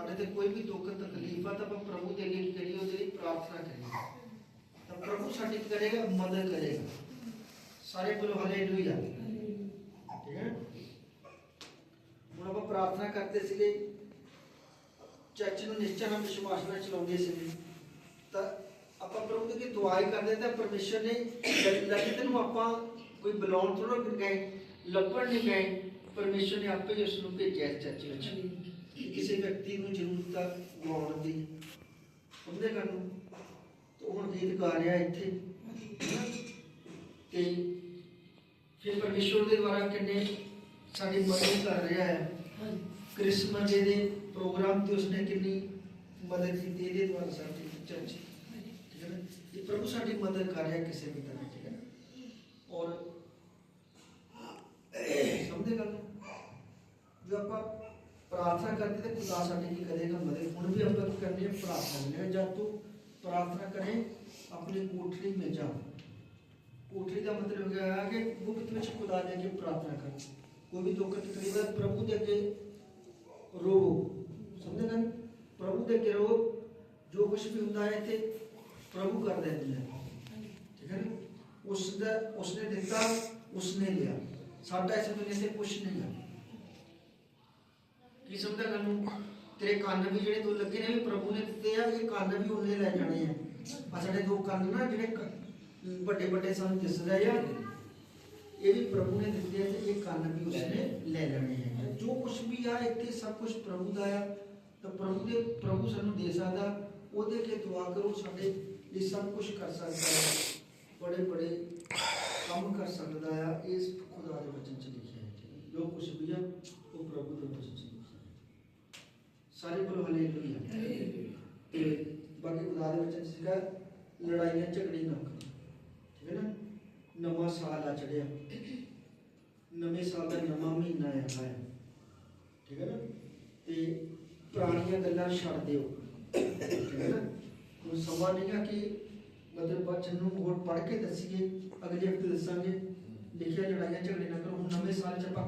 ਸਾਡੇ ਤੇ ਕੋਈ ਵੀ ਦੁੱਖ ਤਕਲੀਫ ਆ ਤਾਂ ਆਪਾਂ ਪ੍ਰਭੂ ਦੇ ਅੱਗੇ ਕੀ ਕਰੀਏ ਉਹਦੇ ਲਈ ਪ੍ਰਾਰਥਨਾ ਕਰੀਏ ਤਾਂ ਪ੍ਰਭੂ ਸਾਡੀ ਕੀ ਕਰੇਗਾ ਮਦਦ ਕਰੇਗਾ ਸਾਰੇ ਬੋਲੋ ਹਾਲੇਲੂਇਆ ਠੀਕ ਹੈ ਹੁਣ ਆਪਾਂ ਪ੍ਰਾਰਥਨਾ ਕਰਦੇ ਸੀਗੇ ਚਰਚ ਨੂੰ ਨਿਸ਼ਚੈ ਨਾਲ ਵਿਸ਼ਵਾਸ ਨਾਲ ਚਲਾਉਂਦੇ ਸੀਗੇ ਤਾਂ ਆਪਾਂ ਪ੍ਰਭੂ ਦੇ ਅੱਗੇ ਦੁਆ ਹੀ ਕਰਦੇ ਤਾਂ ਪਰਮੇਸ਼ਰ ਨੇ ਲਖਤ ਨੂੰ ਆਪਾਂ ਕੋਈ ਬੁਲਾਉਣ ਥੋੜਾ ਗਏ ਲੱਭਣ ਨਹੀਂ ਗਏ ਪਰਮੇਸ਼ਰ ਨੇ ਆਪੇ ਹੀ ਉਸ ਨੂੰ ਭੇਜਿਆ ਇਸ ਚਰਚ ਵਿੱਚ ਕਿ ਕਿਸੇ ਵਿਅਕਤੀ ਨੂੰ ਜ਼ਰੂਰਤ ਆ ਦੀ। ਉਹਦੇ ਗੱਲ ਨੂੰ? ਹੁਣ ਗੀਤ ਗਾ ਇੱਥੇ। ਤੇ ਫਿਰ ਪਰਮੇਸ਼ਰ ਦੇ ਦੁਆਰਾ ਕਿੰਨੇ ਸਾਡੀ ਮਦਦ ਕਰ ਰਿਹਾ ਹੈ। ਕ੍ਰਿਸਮਸ ਦੇ ਦੇ ਪ੍ਰੋਗਰਾਮ ਤੇ ਉਸਨੇ ਕਿੰਨੀ ਮਦਦ ਕੀਤੀ ਇਹਦੇ ਦੁਆਰਾ ਸਾਡੀ ਚਰਚ ਠੀਕ ਹੈ ਨਾ? ਇਹ ਪ੍ਰਭੂ ਸਾਡੀ ਮਦਦ ਕਰ ਰਿਹਾ ਕਿਸੇ ਵੀ ਤਰ੍ਹਾਂ, ਠੀਕ ਹੈ ਔਰ ਸਮਝਦੇ ਗੱਲ ਜੋ ਆਪਾਂ ਪ੍ਰਾਰਥਨਾ ਕਰਦੇ ਤੇ ਖੁਦਾ ਸਾਡੀ ਕੀ ਕਰੇਗਾ ਮਦਦ ਹੁਣ ਵੀ ਆਪਾਂ ਕੀ ਕਰਨੀ ਹੈ ਪ੍ਰਾਰਥਨਾ ਕਰਨੀ ਜਦ ਤੂੰ ਪ੍ਰਾਰਥਨਾ ਕਰੇ ਆਪਣੀ ਕੋਠੜੀ में ਜਾ ਕੋਠੜੀ ਦਾ ਮਤਲਬ ਹੋ ਗਿਆ ਕਿ ਗੁਪਤ ਵਿੱਚ ਖੁਦਾ ਦੇ ਅੱਗੇ ਪ੍ਰਾਰਥਨਾ ਕਰ ਕੋਈ ਵੀ ਦੁੱਖ ਤਕਲੀਫ ਹੈ ਪ੍ਰਭੂ ਦੇ ਅੱਗੇ ਰੋ ਸਮਝਦੇ ਨਾ ਪ੍ਰਭੂ ਦੇ ਅੱਗੇ ਰੋ ਜੋ ਕੁਝ ਵੀ ਹੁੰਦਾ ਹੈ ਤੇ ਪ੍ਰਭੂ ਕਰ ਦਿੰਦਾ ਹੈ ਠੀਕ ਹੈ ਨਾ ਉਸ ਦਾ ਉਸਨੇ ਦਿੱਤਾ ਉਸਨੇ ਲਿਆ ਸਾਡਾ ਇਸ ਦੁਨੀਆ ਤੇ ਕੁਝ ਨਹੀਂ ਹੈ ਕੀ ਸਮਝਦਾ ਗੱਲ ਤੇਰੇ ਕੰਨ ਵੀ ਜਿਹੜੇ ਦੋ ਲੱਗੇ ਨੇ ਵੀ ਪ੍ਰਭੂ ਨੇ ਦਿੱਤੇ ਆ, ਇਹ ਕੰਨ ਵੀ ਉਹਨੇ ਲੈ ਜਾਣੇ ਆ। ਆ ਸਾਡੇ ਦੋ ਕੰਨ ਨਾ ਜਿਹੜੇ ਵੱਡੇ ਵੱਡੇ ਸਾਨੂੰ ਦਿਸਦੇ ਆ। ਇਹ ਵੀ ਪ੍ਰਭੂ ਨੇ ਦਿੱਤੇ ਆ ਤੇ ਇਹ ਕੰਨ ਵੀ ਉਸਨੇ ਲੈ ਲੈਣੇ ਆ। ਜੋ ਕੁਝ ਵੀ ਆ, ਇੱਥੇ ਸਭ ਕੁਝ ਪ੍ਰਭੂ ਦਾ ਆ। ਤਾਂ ਪ੍ਰਭੂ ਦੇ, ਪ੍ਰਭੂ ਸਾਨੂੰ ਦੇ ਸਕਦਾ, ਉਹਦੇ ਕੇ ਦੁਆ ਕਰੋ, ਸਾਡੇ ਲਈ ਸਭ ਕੁਝ ਕਰ ਸਕਦਾ ਹੈ ਬੜੇ ਬੜੇ ਕੰਮ ਕਰ ਸਕਦਾ ਆ, ਇਸ ਖੁਦਾ ਦੇ ਵਚਨ ਚ ਲਿਖਿਆ ਹੈ ਠੀਕ ਹੈ। ਜੋ ਕੁਝ ਵੀ ਆ ਉਹ ਪ੍ਰਭੂ ਦੇ ਵਚਨ ਚ ਲਿਖਿਆ ਹੈ ਸਾਰੇ ਬੋਲੋ ਹਾਲੇਲੂਇਆ ਤੇ ਬਾਕੀ ਖੁਦਾ ਦੇ ਵਚਨ ਸੀਗਾ ਲੜਾਈਆਂ ਝਗੜੇ ਨਾ ਕਰੋ, ਠੀਕ ਹੈ ਨਾ? ਨਵਾਂ ਸਾਲ ਆ ਚੜਿਆ। ਨਵੇਂ ਸਾਲ ਦਾ ਨਵਾਂ ਮਹੀਨਾ ਆਇਆ ਹੈ ਠੀਕ ਹੈ ਨਾ? ਤੇ ਪੁਰਾਣੀਆਂ ਗੱਲਾਂ ਛੱਡ ਦਿਓ। ਠੀਕ ਹੈ ਨਾ? ਹੁਣ ਸਮਾਂ ਨਹੀਂ ਕਿ ਮਤਲਬ ਬਚਨ ਨੂੰ ਹੋਰ ਪੜ੍ਹ ਕੇ ਦੱਸੀਏ, ਅਗਲੇ ਹਫ਼ਤੇ ਦੱਸਾਂਗੇ। ਦੇਖਿਆ ਲੜਾਈਆਂ ਝਗੜੇ ਨਾ ਕਰੋ। ਹੁਣ ਨਵੇਂ ਸਾਲ ਚ ਆਪਾਂ